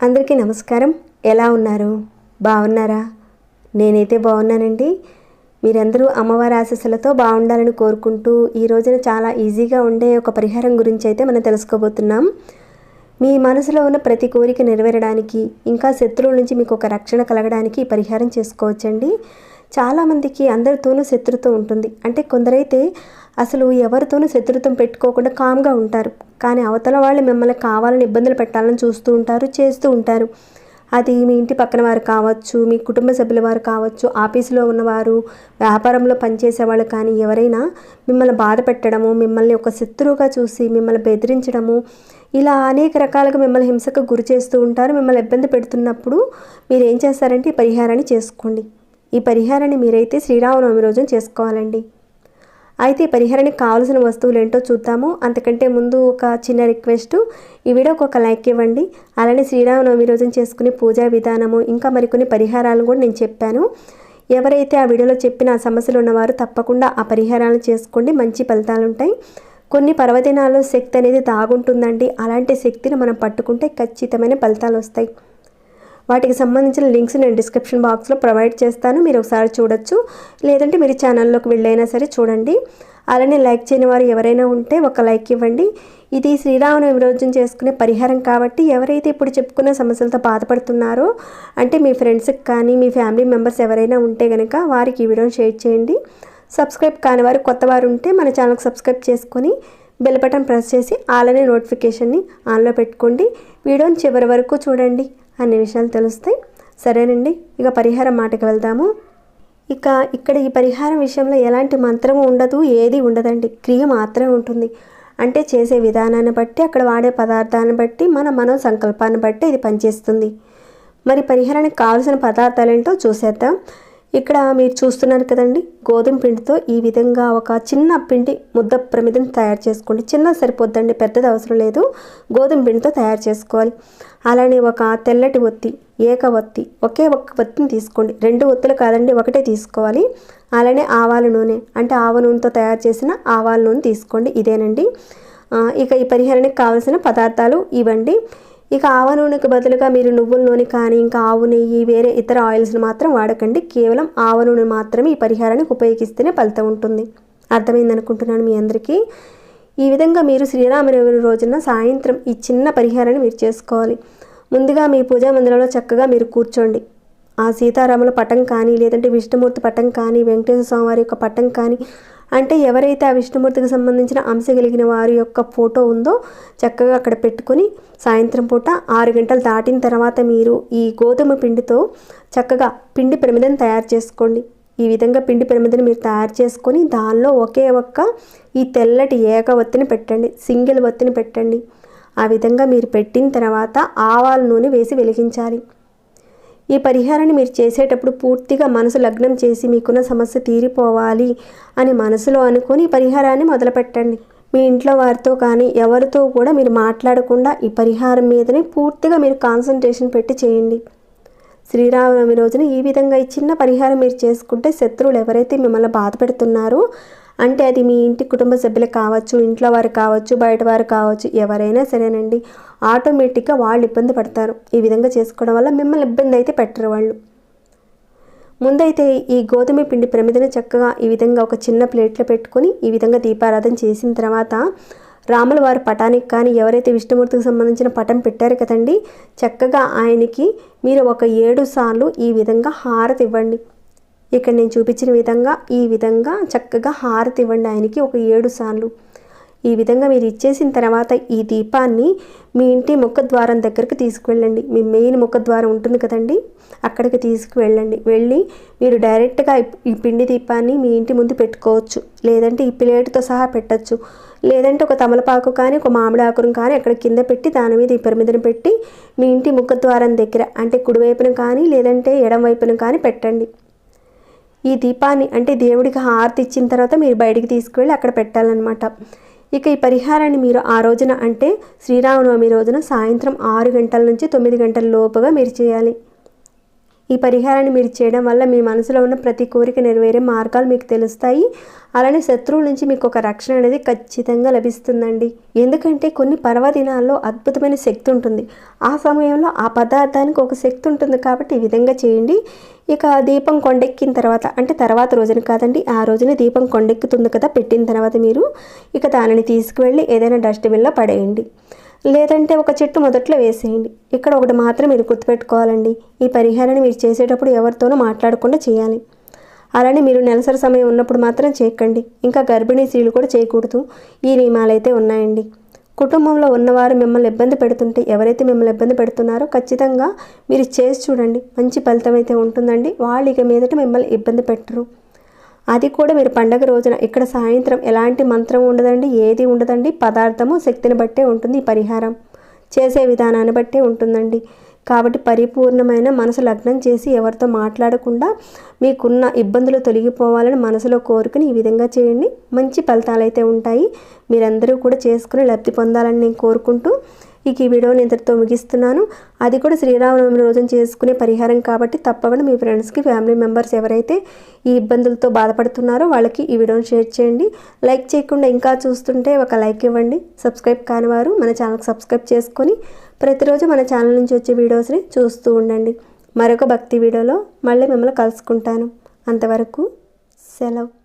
అందరికీ నమస్కారం. ఎలా ఉన్నారు? బాగున్నారా నేనైతే బాగున్నానండి మీరందరూ అమ్మవారి ఆశీస్సులతో బాగుండాలని కోరుకుంటూ ఈ రోజున చాలా ఈజీగా ఉండే ఒక పరిహారం గురించి అయితే మనం తెలుసుకోబోతున్నాం. మీ మనసులో ఉన్న ప్రతి కోరిక నెరవేరడానికి ఇంకా శత్రువుల నుంచి మీకు ఒక రక్షణ కలగడానికి ఈ పరిహారం చేసుకోవచ్చండి. చాలామందికి అందరితోనూ శత్రుత్వం ఉంటుంది. అంటే కొందరైతే అసలు ఎవరితోనూ శత్రుత్వం పెట్టుకోకుండా కామ్గా ఉంటారు. కానీ అవతల వాళ్ళు మిమ్మల్ని కావాలని ఇబ్బందులు పెట్టాలని చూస్తూ ఉంటారు చేస్తూ ఉంటారు. అది మీ ఇంటి పక్కన వారు కావచ్చు మీ కుటుంబ సభ్యుల వారు కావచ్చు ఆఫీసులో ఉన్నవారు వ్యాపారంలో పనిచేసే వాళ్ళు కానీ ఎవరైనా మిమ్మల్ని బాధ పెట్టడము మిమ్మల్ని ఒక శత్రువుగా చూసి మిమ్మల్ని బెదిరించడము ఇలా అనేక రకాలుగా మిమ్మల్ని హింసకు గురి చేస్తూ ఉంటారు మిమ్మల్ని ఇబ్బంది పెడుతున్నప్పుడు మీరు ఏం చేస్తారంటే ఈ పరిహారాన్ని చేసుకోండి. ఈ పరిహారాన్ని మీరైతే శ్రీరామనవమి రోజున చేసుకోవాలండి. అయితే ఈ పరిహారానికి కావాల్సిన వస్తువులు ఏంటో చూద్దాము. అంతకంటే ముందు ఒక చిన్న రిక్వెస్ట్. ఈ వీడియోకి ఒక లైక్ ఇవ్వండి. అలానే శ్రీరామనవమి రోజున చేసుకునే పూజా విధానము ఇంకా మరికొన్ని పరిహారాలను కూడా నేను చెప్పాను. ఎవరైతే ఆ వీడియోలో చెప్పిన ఆ సమస్యలు ఉన్నవారు తప్పకుండా ఆ పరిహారాలను చేసుకోండి. మంచి ఫలితాలు ఉంటాయి. కొన్ని పర్వదినాల్లో శక్తి అనేది దాగుంటుందండి అలాంటి శక్తిని మనం పట్టుకుంటే ఖచ్చితమైన ఫలితాలు వస్తాయి. వాటికి సంబంధించిన లింక్స్ నేను డిస్క్రిప్షన్ బాక్స్లో ప్రొవైడ్ చేస్తాను. మీరు ఒకసారి చూడొచ్చు. లేదంటే మీరు ఛానల్లోకి వెళ్ళైనా సరే చూడండి. అలానే లైక్ చేయని వారు ఎవరైనా ఉంటే ఒక లైక్ ఇవ్వండి. ఇది శ్రీరామనవమి రోజున చేసుకునే పరిహారం కాబట్టి ఎవరైతే ఇప్పుడు చెప్పుకున్న సమస్యలతో బాధపడుతున్నారో అంటే మీ ఫ్రెండ్స్కి కానీ మీ ఫ్యామిలీ మెంబర్స్ ఎవరైనా ఉంటే కనుక వారికి ఈ వీడియోని షేర్ చేయండి. సబ్స్క్రైబ్ కాని వారు కొత్త వారు ఉంటే మన ఛానల్కి సబ్స్క్రైబ్ చేసుకొని బెల్ బటన్ ప్రెస్ చేసి అలానే నోటిఫికేషన్ని ఆన్లో పెట్టుకోండి. వీడియోని చివరి వరకు చూడండి. అనే విషయాలు తెలుస్తాయి. సరేనండి ఇక పరిహారం మాటకి వెళ్దాము. ఇక ఇక్కడ ఈ పరిహారం విషయంలో ఎలాంటి మంత్రము ఉండదు ఏది ఉండదండి. క్రియ మాత్రమే ఉంటుంది. అంటే చేసే విధానాన్ని బట్టి అక్కడ వాడే పదార్థాన్ని బట్టి మన మనో సంకల్పాన్ని బట్టి ఇది పనిచేస్తుంది. మరి పరిహారానికి కావాల్సిన పదార్థాలు ఏంటో చూసేద్దాం. ఇక్కడ మీరు చూస్తున్నారు కదండి గోధుమ పిండితో ఈ విధంగా ఒక చిన్న పిండి ముద్ద ప్రమిదం తయారు చేసుకోండి. చిన్న సరిపోద్దండి పెద్దది అవసరం లేదు. గోధుమ పిండితో తయారు చేసుకోవాలి. అలానే ఒక తెల్లటి ఒత్తి ఏక ఒత్తి ఒకే ఒక్క ఒత్తిని తీసుకోండి. రెండు ఒత్తులు కాదండి ఒకటే తీసుకోవాలి. అలానే ఆవాల నూనె అంటే ఆవ నూనెతో తయారు చేసిన ఆవాల నూనె తీసుకోండి. ఇదేనండి. ఇక ఈ పరిహారానికి కావలసిన పదార్థాలు ఇవ్వండి ఇక ఆవ నూనెకు బదులుగా మీరు నువ్వుల నూనె కానీ ఇంకా ఆవు నెయ్యి వేరే ఇతర ఆయిల్స్ని మాత్రం వాడకండి. కేవలం ఆవ నూనె మాత్రమే ఈ పరిహారానికి ఉపయోగిస్తేనే ఫలితం ఉంటుంది. అర్థమైందనుకుంటున్నాను మీ అందరికీ? ఈ విధంగా మీరు శ్రీరామనవమి రోజున సాయంత్రం ఈ చిన్న పరిహారాన్ని మీరు చేసుకోవాలి. ముందుగా మీ పూజా మందిరంలో చక్కగా మీరు కూర్చోండి. ఆ సీతారాముల పటం కానీ లేదంటే విష్ణుమూర్తి పటం కానీ వెంకటేశ్వర స్వామి వారి యొక్క పటం కానీ అంటే ఎవరైతే ఆ విష్ణుమూర్తికి సంబంధించిన అంశ కలిగిన వారి యొక్క ఫోటో ఉందో చక్కగా అక్కడ పెట్టుకొని సాయంత్రం పూట ఆరు గంటలు దాటిన తర్వాత మీరు ఈ గోధుమ పిండితో చక్కగా పిండి ప్రమిదను తయారు చేసుకోండి. ఈ విధంగా పిండి పిరమిదని మీరు తయారు చేసుకొని దానిలో ఒకే ఒక్క ఈ తెల్లటి ఏక ఒత్తిని పెట్టండి. సింగిల్ ఒత్తిని పెట్టండి. ఆ విధంగా మీరు పెట్టిన తర్వాత ఆవాల నూనె వేసి వెలిగించాలి. ఈ పరిహారాన్ని మీరు చేసేటప్పుడు పూర్తిగా మనసు లగ్నం చేసి మీకున్న సమస్య తీరిపోవాలి అని మనసులో అనుకొని ఈ పరిహారాన్ని మొదలుపెట్టండి. మీ ఇంట్లో వారితో కానీ ఎవరితో కూడా మీరు మాట్లాడకుండా ఈ పరిహారం మీదనే పూర్తిగా మీరు కాన్సన్ట్రేషన్ పెట్టి చేయండి. శ్రీరామనవమి రోజున ఈ విధంగా ఈ చిన్న పరిహారం మీరు చేసుకుంటే శత్రువులు ఎవరైతే మిమ్మల్ని బాధ పెడుతున్నారో అంటే అది మీ ఇంటి కుటుంబ సభ్యులు కావచ్చు ఇంట్లో వారు కావచ్చు బయట వారు కావచ్చు ఎవరైనా సరేనండి. ఆటోమేటిక్గా వాళ్ళు ఇబ్బంది పడతారు. ఈ విధంగా చేసుకోవడం వల్ల మిమ్మల్ని ఇబ్బంది అయితే పెట్టరు వాళ్ళు. ముందైతే ఈ గోధుమ పిండి ప్రమిదను చక్కగా ఈ విధంగా ఒక చిన్న ప్లేట్లో పెట్టుకొని ఈ విధంగా దీపారాధన చేసిన తర్వాత రాముల వారి పటానికి కానీ ఎవరైతే విష్ణుమూర్తికి సంబంధించిన పటం పెట్టారు కదండి చక్కగా ఆయనకి మీరు ఒక ఏడు సార్లు ఈ విధంగా హారతి ఇవ్వండి. ఇక్కడ నేను చూపించిన విధంగా ఈ విధంగా చక్కగా హారతి ఇవ్వండి ఆయనకి ఒక ఏడు సార్లు. ఈ విధంగా మీరు ఇచ్చేసిన తర్వాత ఈ దీపాన్ని మీ ఇంటి ముఖద్వారం దగ్గరికి తీసుకువెళ్ళండి. మీ మెయిన్ ముఖద్వారం ఉంటుంది కదండి అక్కడికి తీసుకువెళ్ళండి. వెళ్ళి మీరు డైరెక్ట్గా ఈ- పిండి దీపాన్ని మీ ఇంటి ముందు పెట్టుకోవచ్చు. లేదంటే ఈ ప్లేట్తో సహా పెట్టచ్చు. లేదంటే ఒక తమలపాకు కానీ ఒక మామిడి ఆకును కానీ అక్కడ కింద పెట్టి దాని మీద ఈ పిరమిదను పెట్టి మీ ఇంటి ముఖద్వారం దగ్గర అంటే కుడివైపున కానీ లేదంటే ఎడం వైపున కానీ పెట్టండి. ఈ దీపాన్ని అంటే దేవుడికి హారతి ఇచ్చిన తర్వాత మీరు బయటికి తీసుకువెళ్ళి అక్కడ పెట్టాలన్నమాట. ఇక ఈ పరిహారాన్ని మీరు ఆ రోజున అంటే శ్రీరామనవమి రోజున సాయంత్రం ఆరు గంటల నుంచి తొమ్మిది గంటల లోపుగా మీరు చేయాలి. ఈ పరిహారాన్ని మీరు చేయడం వల్ల మీ మనసులో ఉన్న ప్రతి కోరిక నెరవేరే మార్గాలు మీకు తెలుస్తాయి. అలానే శత్రువుల నుంచి మీకు ఒక రక్షణ అనేది ఖచ్చితంగా లభిస్తుందండి. ఎందుకంటే కొన్ని పర్వదినాల్లో అద్భుతమైన శక్తి ఉంటుంది. ఆ సమయంలో ఆ పదార్థానికి ఒక శక్తి ఉంటుంది కాబట్టి ఈ విధంగా చేయండి. ఇక దీపం కొండెక్కిన తర్వాత అంటే తర్వాత రోజున కాదండి ఆ రోజున దీపం కొండెక్కుతుంది కదా పెట్టిన తర్వాత మీరు ఇక దానిని తీసుకువెళ్ళి ఏదైనా డస్ట్బిన్లో పడేయండి. లేదంటే ఒక చెట్టు మొదట్లో వేసేయండి. ఇక్కడ ఒకటి మాత్రం మీరు గుర్తుపెట్టుకోవాలండి. ఈ పరిహారాన్ని మీరు చేసేటప్పుడు ఎవరితోనూ మాట్లాడకుండా చేయాలి. అలానే మీరు నెలసరి సమయం ఉన్నప్పుడు మాత్రం చేయకండి. ఇంకా గర్భిణీ స్త్రీలు కూడా చేయకూడదు. ఈ నియమాలు అయితే ఉన్నాయండి. కుటుంబంలో ఉన్నవారు మిమ్మల్ని ఇబ్బంది పెడుతుంటే ఎవరైతే మిమ్మల్ని ఇబ్బంది పెడుతున్నారో ఖచ్చితంగా మీరు చేసి చూడండి. మంచి ఫలితం అయితే ఉంటుందండి. వాళ్ళు ఇక మీదట మిమ్మల్ని ఇబ్బంది పెట్టరు. అది కూడా మీరు పండగ రోజున ఇక్కడ సాయంత్రం ఎలాంటి మంత్రం ఉండదండి ఏది ఉండదండి పదార్థము శక్తిని బట్టే ఉంటుంది ఈ పరిహారం చేసే విధానాన్ని బట్టే ఉంటుందండి. కాబట్టి పరిపూర్ణమైన మనసు లగ్నం చేసి ఎవరితో మాట్లాడకుండా మీకున్న ఇబ్బందులు తొలగిపోవాలని మనసులో కోరుకుని ఈ విధంగా చేయండి. మంచి ఫలితాలు అయితే ఉంటాయి. మీరందరూ కూడా చేసుకుని లబ్ధి పొందాలని నేను కోరుకుంటూ ఇక ఈ వీడియోని ఇంతటితో ముగిస్తున్నాను. అది కూడా శ్రీరామనవమి రోజున చేసుకునే పరిహారం కాబట్టి తప్పకుండా మీ ఫ్రెండ్స్కి ఫ్యామిలీ మెంబర్స్ ఎవరైతే ఈ ఇబ్బందులతో బాధపడుతున్నారో వాళ్ళకి ఈ వీడియోని షేర్ చేయండి. లైక్ చేయకుండా ఇంకా చూస్తుంటే ఒక లైక్ ఇవ్వండి. సబ్స్క్రైబ్ కాని వారు మన ఛానల్కి సబ్స్క్రైబ్ చేసుకొని ప్రతిరోజు మన ఛానల్ నుంచి వచ్చే వీడియోస్ని చూస్తూ ఉండండి. మరొక భక్తి వీడియోలో మళ్ళీ మిమ్మల్ని కలుసుకుంటాను. అంతవరకు సెలవు.